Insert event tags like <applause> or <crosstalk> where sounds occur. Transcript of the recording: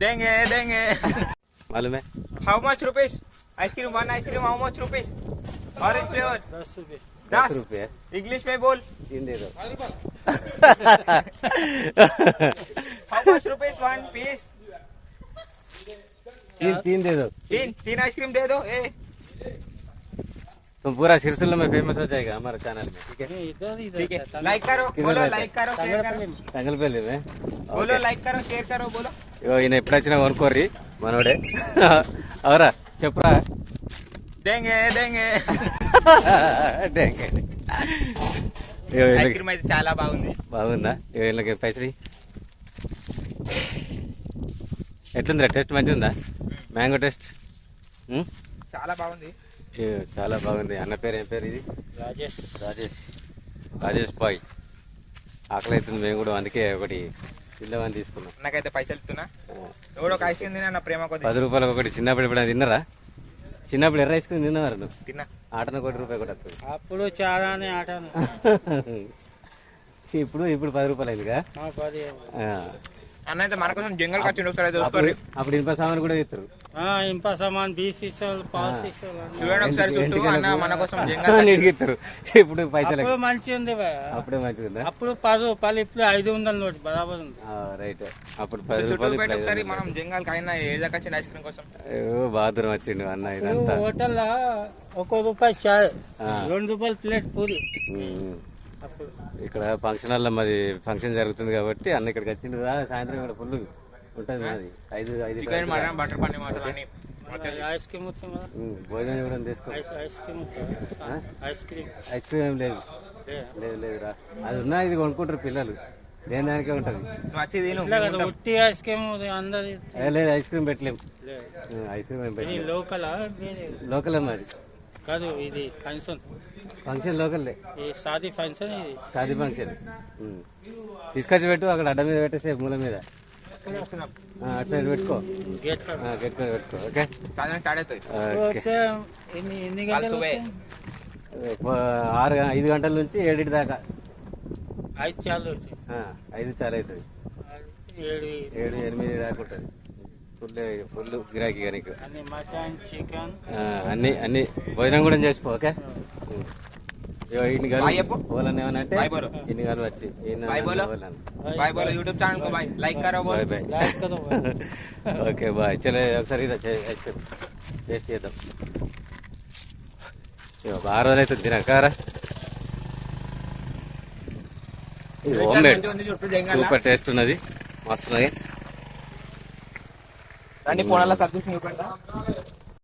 देंगे देंगे। मालूम है? How much rupees ice cream one ice cream how much rupees orange flavour दस रुपए। दस? रुपए इंग्लिश में बोल। तीन दे दो। How much rupees one piece तीन तीन दे दो। तीन तीन आइसक्रीम दे दो ए। तुम पूरा सिलसिले में फ़ेमस हो जाएगा हमारे चैनल में ठीक है? ठीक है। लाइक करो बोलो लाइक करो शेयर करो। चैनल पे ले बोलो लाइक करो शेयर करो बोलो। ఈయన ఎప్పుడొచ్చినా కొనుక్కోర్రి. మనోడే. <laughs> అవరా చెప్పురా. డెంగే డెంగే డెంగే అయితే చాలా బాగుంది. బాగుందా? వీళ్ళకి పైసరి ఎట్లుందిరా టేస్ట్ మంచి ఉందా మ్యాంగో టేస్ట్? చాలా బాగుంది. చాలా బాగుంది. అన్న పేరు ఏం పేరు ఇది? రాజేష్. రాజేష్. రాజేష్ బాయ్. ఆకలి అవుతుంది మేము కూడా అందుకే ఒకటి పిల్లవని తీసుకున్నాం. నాకైతే పైసలు ఇస్తున్నా. ఎవడో ఒక ఐస్ క్రీమ్ తిన్నా నా ప్రేమ కొద్ది. పది రూపాయలకు ఒకటి చిన్నప్పుడు ఎప్పుడైనా తిన్నారా? చిన్నప్పుడు ఎర్ర ఐస్ క్రీమ్ తిన్నవారు నువ్వు? తిన్నా. ఆటన కోటి రూపాయి కూడా వస్తుంది అప్పుడు చాలానే ఆటను. <laughs> ఇప్పుడు ఇప్పుడు పది రూపాయలు అయిందిగా. అన్న అయితే మన కోసం జంగల్ ఖర్చు ఒకసారి అయితే అప్పుడు చూసుకోర్రి అప్పుడు ఇనుప సామాన్ కూడా ఇస్తారు. ఆ, ఇంప సామాన్ బీ సీసాలు పావు సీసాలు అన్నీ. చూడండి ఒకసారి చుట్టూ అన్న మన కోసం జంగల్ ఇస్తారు. ఇప్పుడు పైసలు అప్పుడు మంచిగా ఉంది. అప్పుడే మంచిగా అప్పుడు పది రూపాయలు ఇప్పుడు ఐదు వందల నోటు బరాబర్ ఉంది. రైట్. అప్పుడు పది రూపాయలు పెట్టి ఒకసారి మనం జంగల్కి అయినా ఏ దాకా వచ్చిన ఐస్ క్రీమ్ కోసం. ఓ బాత్రూమ్ వచ్చిండు అన్న ఇదంతా. హోటల్లో ఒక రూపాయి చాయ్. రెండు రూపాయలు ప్లేట్ పూరి. ఇక్కడ ఫంక్షన్ హాల్లో మాది ఫంక్షన్ జరుగుతుంది కాబట్టి అన్న ఇక్కడికి వచ్చిండు రా సాయంత్రం ఇక్కడ ఫుల్ ఉంటుంది మాది ఐదు ఐదు బటర్ ఐస్ క్రీమ్ వచ్చింది భోజనం తీసుకో ఐస్ ఐస్ క్రీమ్ వచ్చింది ఐస్ క్రీమ్ ఐస్ క్రీమ్ ఏం లేదు. లేదు లేదు రా. అది ఉన్నా ఇది కొనుక్కుంటారు పిల్లలు. దేని దానికే ఉంటుంది? ఐస్ క్రీమ్ అందరి లేదు ఐస్ క్రీమ్ పెట్టలేము ఐస్ క్రీమ్ లోకల్? లోకల్ మాది కాదు ఇది ఫంక్షన్. ఫంక్షన్ లోకల్లే ఈ షాదీ ఫంక్షన్ ఇది. షాదీ ఫంక్షన్. తీసుకొచ్చి పెట్టు అక్కడ అడ్డ మీద పెట్టేసే మూల మీద. ఆ, అటు సైడ్ పెట్టుకో. గేట్ గెట్ మీద పెట్టుకో ఓకే? ఎన్ని ఎన్ని గంటలు ఆరు ఐదు గంటల నుంచి ఏడింటి దాకా. ఐదు చాలు ఐదు చాలా అవుతుంది ఏడు. ఏడు ఎనిమిది దాకా ఉంటుంది. ఫుల్ ఫుల్ గిరాకీ కానీ అన్ని మటన్ చికెన్. అన్ని అన్ని భోజనం కూడా చేసిపో ఓకే? ఇన్ని గారు వచ్చి ఒకసారి చేద్దాం. తినకారా సూపర్ టేస్ట్ ఉన్నది. మస్తున్నాయి ఉన్నది రండి పోనాల సర్వీస్ చూపెడతా